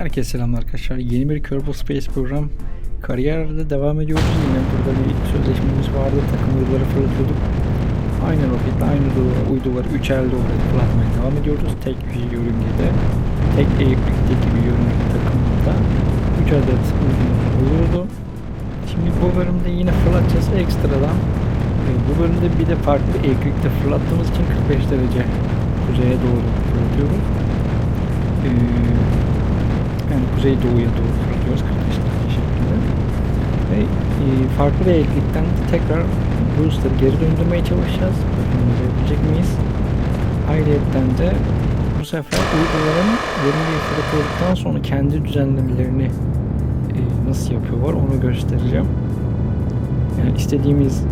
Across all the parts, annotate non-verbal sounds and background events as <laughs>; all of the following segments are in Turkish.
Herkese selamlar arkadaşlar. Yeni bir Kerbal Space program kariyerde devam ediyoruz. Yine burada bir sözleşmemiz vardı. Takım uyduları fırlatıyorduk. Aynı roketle aynı uyduları, uyduları üçerli olarak fırlatmaya devam ediyoruz. Tek bir yörüngede, tek eğiklikteki bir yörünge takımında 3 adet uydumuz oluyordu. Şimdi bu bölümde yine fırlatacağız ekstradan. Ee, Bu bölümde bir de farklı eğiklikte fırlattığımız için 45 derece kuzeye doğru fırlatıyoruz. Ee, yani kuzey doğuya doğru fırlatıyoruz 45 derece şeklinde. Ve e, farklı bir eğiklikten tekrar booster'ı geri döndürmeye çalışacağız. Bakalım yapabilecek miyiz? Ayrıyetten de bu sefer uyduların yörüngeyi fırlatıldıktan sonra kendi düzenlemelerini e, nasıl yapıyorlar onu göstereceğim. Yani istediğimiz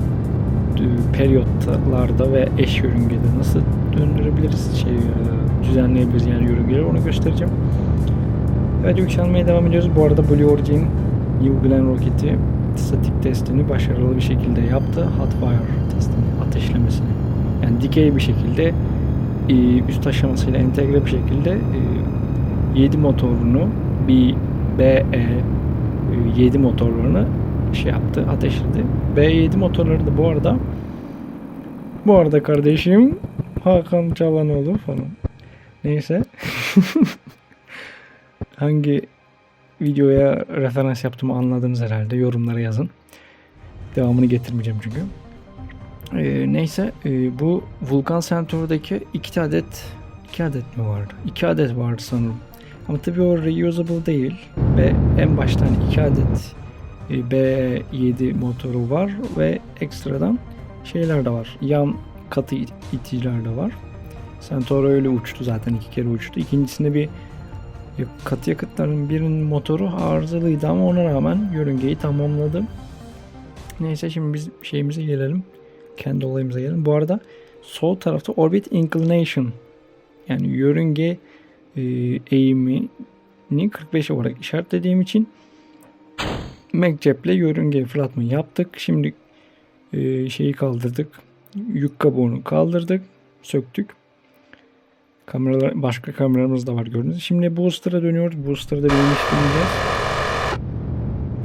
e, periyotlarda ve eş yörüngede nasıl döndürebiliriz, şey e, düzenleyebiliriz yani yörüngeleri onu göstereceğim. Evet yükselmeye devam ediyoruz. Bu arada Blue Origin New Glenn roketi statik testini başarılı bir şekilde yaptı. Hot fire testini, ateşlemesini. Yani dikey bir şekilde e, üst aşamasıyla entegre bir şekilde e, 7 motorunu bir BE 7 motorlarını şey yaptı, ateşledi. B7 motorları da bu arada bu arada kardeşim Hakan Çalanoğlu falan. Neyse. <laughs> Hangi videoya referans yaptığımı anladınız herhalde. Yorumlara yazın. Devamını getirmeyeceğim çünkü. Ee, neyse e, bu Vulkan Centaur'daki iki adet iki adet mi vardı? İki adet vardı sanırım. Ama tabii o reusable değil. Ve en baştan iki adet e, B7 motoru var ve ekstradan şeyler de var. Yan katı it- iticiler de var. Centaur öyle uçtu zaten iki kere uçtu. İkincisinde bir katı yakıtların birinin motoru arızalıydı ama ona rağmen yörüngeyi tamamladı. Neyse şimdi biz şeyimize gelelim. Kendi olayımıza gelelim. Bu arada sol tarafta orbit inclination yani yörünge e, eğimini 45 olarak işaretlediğim için MacCap'le yörünge fırlatma yaptık. Şimdi e, şeyi kaldırdık. Yük kabuğunu kaldırdık. Söktük. Kameralar, başka kameramız da var gördüğünüz. Şimdi Booster'a dönüyoruz. Booster'da bir iniş bineceğiz.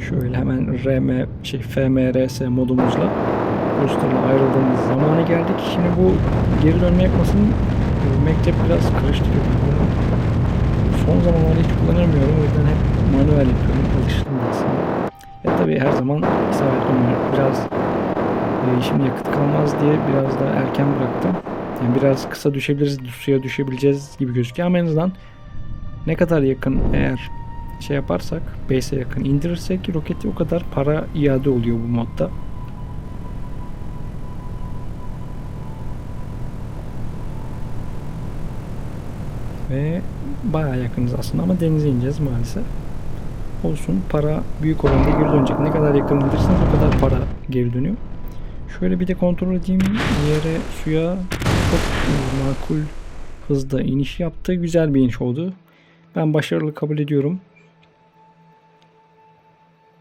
Şöyle hemen RM, şey FMRS modumuzla Booster'la ayrıldığımız zamana geldik. Şimdi bu geri dönme yapmasının e, Maccap biraz karıştırıyor. Son zamanlarda hiç kullanamıyorum. O yüzden hep manuel yapıyorum. Alıştım aslında. Ya tabii her zaman isabetli olmuyor. Biraz e, şimdi yakıt kalmaz diye biraz da erken bıraktım. Yani biraz kısa düşebiliriz, suya düşebileceğiz gibi gözüküyor ama en azından ne kadar yakın eğer şey yaparsak, base'e yakın indirirsek roketi o kadar para iade oluyor bu modda. Ve bayağı yakınız aslında ama denize ineceğiz maalesef. Olsun para büyük oranda geri dönecek. Ne kadar yakın indirirseniz o kadar para geri dönüyor. Şöyle bir de kontrol edeyim. Yere suya çok makul hızda iniş yaptı. Güzel bir iniş oldu. Ben başarılı kabul ediyorum.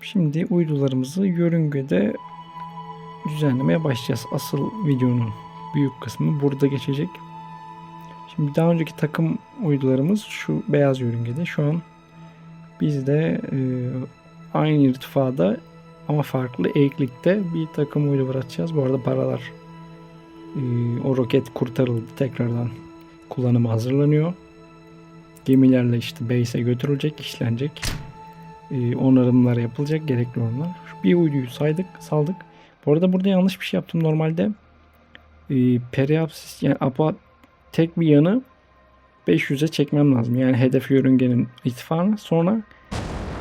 Şimdi uydularımızı yörüngede düzenlemeye başlayacağız. Asıl videonun büyük kısmı burada geçecek. Şimdi daha önceki takım uydularımız şu beyaz yörüngede. Şu an biz de e, aynı irtifada ama farklı eğiklikte bir takım uydu atacağız. Bu arada paralar o roket kurtarıldı. Tekrardan kullanıma hazırlanıyor. Gemilerle işte base'e götürülecek, işlenecek. E, onarımlar yapılacak, gerekli olanlar. Şu bir uyduyu saydık, saldık. Bu arada burada yanlış bir şey yaptım. Normalde e, periapsis yani apa tek bir yanı 500'e çekmem lazım. Yani hedef yörüngenin irtifanı. Sonra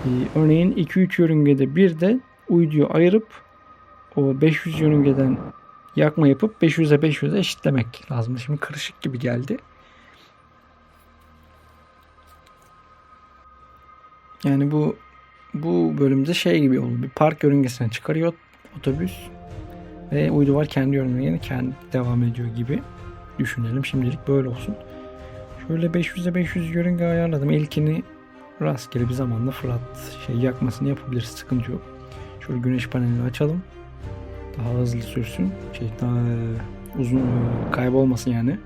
e, örneğin 2-3 yörüngede bir de uyduyu ayırıp o 500 yörüngeden yakma yapıp 500'e 500'e eşitlemek lazım. Şimdi karışık gibi geldi. Yani bu bu bölümde şey gibi oldu. Bir park yörüngesine çıkarıyor otobüs ve uydu var kendi yörüngene kendi devam ediyor gibi düşünelim. Şimdilik böyle olsun. Şöyle 500'e 500 yörünge ayarladım. İlkini rastgele bir zamanda fırlat şey yakmasını yapabiliriz. Sıkıntı yok. Şöyle güneş panelini açalım. Daha hızlı sürsün. Şey daha e, uzun e, kaybolmasın yani.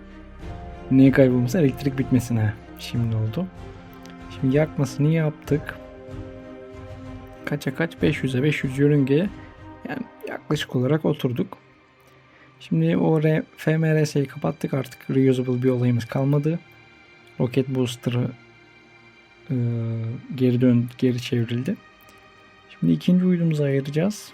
Niye kaybolmasın? Elektrik bitmesine. Şimdi oldu. Şimdi yakmasını yaptık. Kaça kaç? 500'e 500 yörüngeye yani yaklaşık olarak oturduk. Şimdi o FMRS'yi kapattık artık reusable bir olayımız kalmadı. Rocket Booster'ı e, geri dön geri çevrildi. Şimdi ikinci uydumuzu ayıracağız.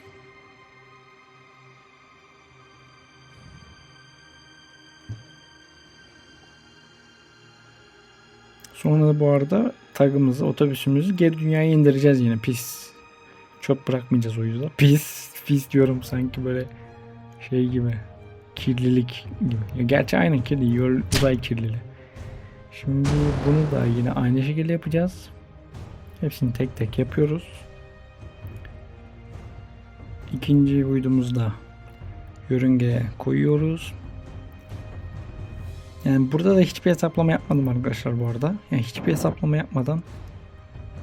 Sonra da bu arada tagımızı, otobüsümüzü geri dünyaya indireceğiz yine pis. Çöp bırakmayacağız o yüzden. Pis, pis diyorum sanki böyle şey gibi. Kirlilik gibi. Gerçi aynen kirli, yol, uzay kirliliği. Şimdi bunu da yine aynı şekilde yapacağız. Hepsini tek tek yapıyoruz. İkinci uydumuzda yörüngeye koyuyoruz. Yani burada da hiçbir hesaplama yapmadım arkadaşlar bu arada. Yani hiçbir hesaplama yapmadan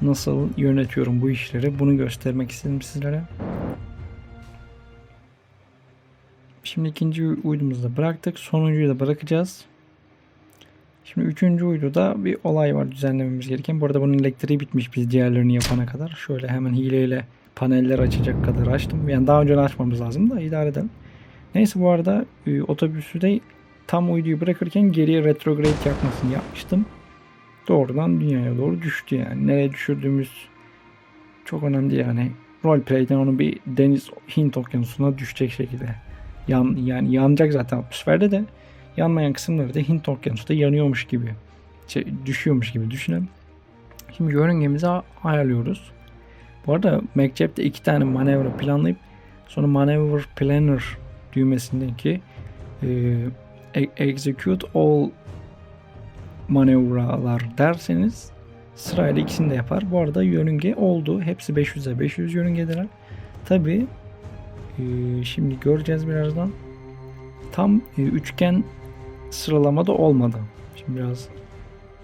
nasıl yönetiyorum bu işleri bunu göstermek istedim sizlere. Şimdi ikinci uydumuzu da bıraktık. Sonuncuyu da bırakacağız. Şimdi üçüncü uyduda bir olay var düzenlememiz gereken. Bu arada bunun elektriği bitmiş biz diğerlerini yapana kadar. Şöyle hemen hileyle paneller açacak kadar açtım. Yani daha önce açmamız lazım da idare edelim. Neyse bu arada e, otobüsü de tam uyduyu bırakırken geriye retrograde yakmasını yapmıştım. Doğrudan dünyaya doğru düştü yani. Nereye düşürdüğümüz çok önemli yani. Roleplay'den onu bir deniz Hint okyanusuna düşecek şekilde. Yan, yani yanacak zaten atmosferde de yanmayan kısımları da Hint okyanusunda yanıyormuş gibi şey, düşüyormuş gibi düşünelim. Şimdi yörüngemizi ayarlıyoruz. Bu arada MacChap'te iki tane manevra planlayıp sonra Maneuver Planner düğmesindeki e, Execute All manevralar derseniz sırayla ikisini de yapar. Bu arada yörünge oldu. Hepsi 500'e 500 yörüngeler. Tabi e, şimdi göreceğiz birazdan. Tam e, üçgen sıralamada olmadı. Şimdi biraz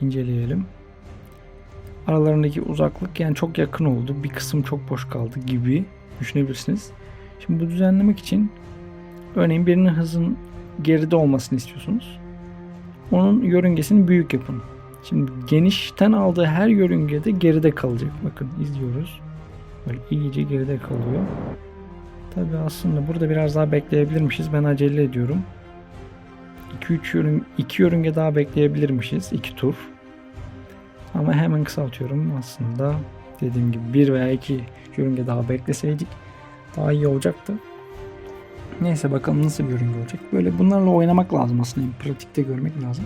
inceleyelim. Aralarındaki uzaklık yani çok yakın oldu. Bir kısım çok boş kaldı gibi düşünebilirsiniz. Şimdi bu düzenlemek için örneğin birinin hızın geride olmasını istiyorsunuz. Onun yörüngesini büyük yapın. Şimdi genişten aldığı her yörüngede geride kalacak. Bakın izliyoruz. Böyle iyice geride kalıyor. Tabi aslında burada biraz daha bekleyebilirmişiz. Ben acele ediyorum. 2-3 yörünge, 2 yörünge daha bekleyebilirmişiz. 2 tur. Ama hemen kısaltıyorum. Aslında dediğim gibi 1 veya 2 yörünge daha bekleseydik daha iyi olacaktı. Neyse bakalım nasıl bir yörünge olacak. Böyle bunlarla oynamak lazım aslında. Pratikte görmek lazım.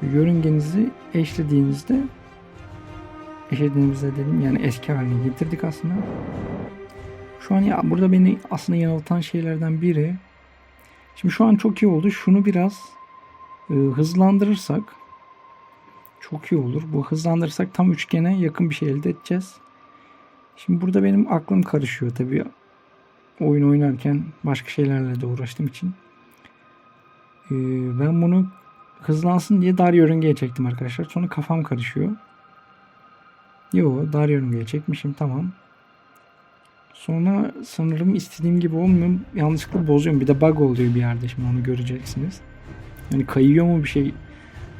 Şu yörüngenizi eşlediğinizde eşlediğimizde dedim yani eski haline getirdik aslında. Şu an ya burada beni aslında yanıltan şeylerden biri Şimdi şu an çok iyi oldu. Şunu biraz e, hızlandırırsak çok iyi olur. Bu hızlandırırsak tam üçgene yakın bir şey elde edeceğiz. Şimdi burada benim aklım karışıyor tabii. Oyun oynarken başka şeylerle de uğraştığım için. Ee, ben bunu hızlansın diye dar yörüngeye çektim arkadaşlar. Sonra kafam karışıyor. Yo dar yörüngeye çekmişim tamam. Sonra sanırım istediğim gibi olmuyor. Yanlışlıkla bozuyorum. Bir de bug oluyor bir yerde şimdi onu göreceksiniz. Yani kayıyor mu bir şey.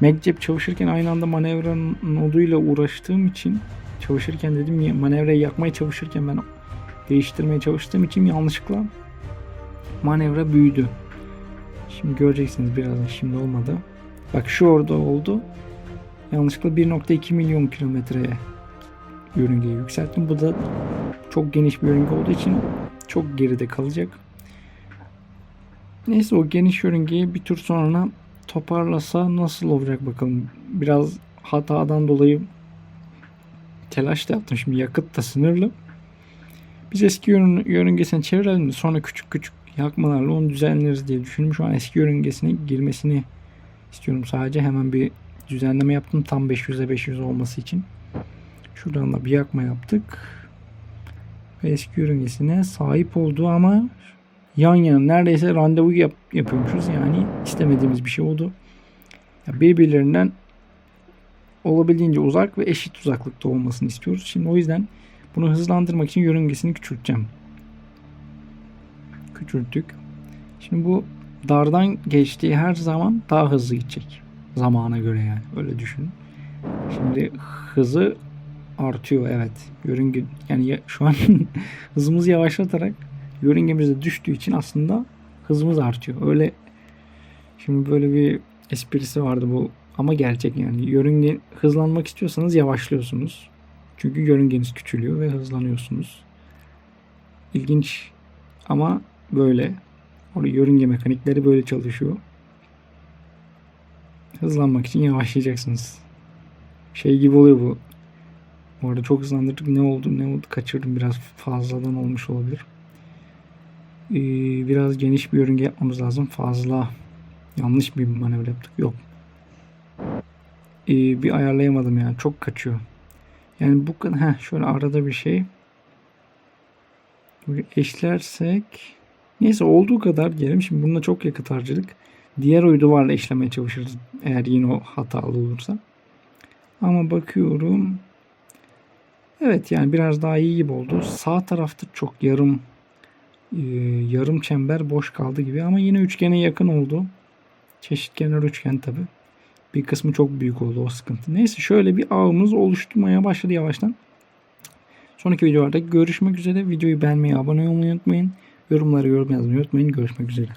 MacCap çalışırken aynı anda manevra noduyla uğraştığım için çalışırken dedim ya manevrayı yakmaya çalışırken ben değiştirmeye çalıştığım için yanlışlıkla manevra büyüdü. Şimdi göreceksiniz birazdan şimdi olmadı. Bak şu orada oldu. Yanlışlıkla 1.2 milyon kilometreye yörüngeyi yükselttim. Bu da çok geniş bir yörünge olduğu için çok geride kalacak. Neyse o geniş yörüngeyi bir tur sonra toparlasa nasıl olacak bakalım. Biraz hatadan dolayı telaş da yaptım. Şimdi yakıt da sınırlı. Biz eski yörün, yörüngesini çevirelim de sonra küçük küçük yakmalarla onu düzenleriz diye düşündüm. Şu an eski yörüngesine girmesini istiyorum sadece. Hemen bir düzenleme yaptım tam 500'e 500 olması için. Şuradan da bir yakma yaptık. Ve eski yörüngesine sahip olduğu ama yan yana neredeyse randevu yap, yapıyormuşuz. Yani istemediğimiz bir şey oldu. Ya birbirlerinden olabildiğince uzak ve eşit uzaklıkta olmasını istiyoruz. Şimdi o yüzden bunu hızlandırmak için yörüngesini küçülteceğim. Küçülttük. Şimdi bu dardan geçtiği her zaman daha hızlı gidecek. Zamana göre yani. Öyle düşünün. Şimdi hızı artıyor evet. Yörünge yani ya- şu an <laughs> hızımızı yavaşlatarak yörüngemiz de düştüğü için aslında hızımız artıyor. Öyle şimdi böyle bir esprisi vardı bu ama gerçek yani. Yörünge hızlanmak istiyorsanız yavaşlıyorsunuz. Çünkü yörüngeniz küçülüyor ve hızlanıyorsunuz. İlginç ama böyle. Orada yörünge mekanikleri böyle çalışıyor. Hızlanmak için yavaşlayacaksınız. Şey gibi oluyor bu. Bu arada çok hızlandırdık. Ne oldu ne oldu kaçırdım. Biraz fazladan olmuş olabilir. Ee, biraz geniş bir yörünge yapmamız lazım. Fazla yanlış bir manevra yaptık. Yok. Ee, bir ayarlayamadım ya. Çok kaçıyor. Yani bu kadar. Heh, şöyle arada bir şey. Böyle eşlersek neyse olduğu kadar diyelim. Şimdi bununla çok yakıt harcadık. Diğer uydularla eşlemeye çalışırız. Eğer yine o hatalı olursa. Ama bakıyorum. Evet yani biraz daha iyi gibi oldu. Sağ tarafta çok yarım e, yarım çember boş kaldı gibi ama yine üçgene yakın oldu. Çeşitkenar üçgen tabi. Bir kısmı çok büyük oldu o sıkıntı. Neyse şöyle bir ağımız oluşturmaya başladı yavaştan. Sonraki videolarda görüşmek üzere. Videoyu beğenmeyi, abone olmayı unutmayın. Yorumları yorum yazmayı unutmayın. Görüşmek üzere.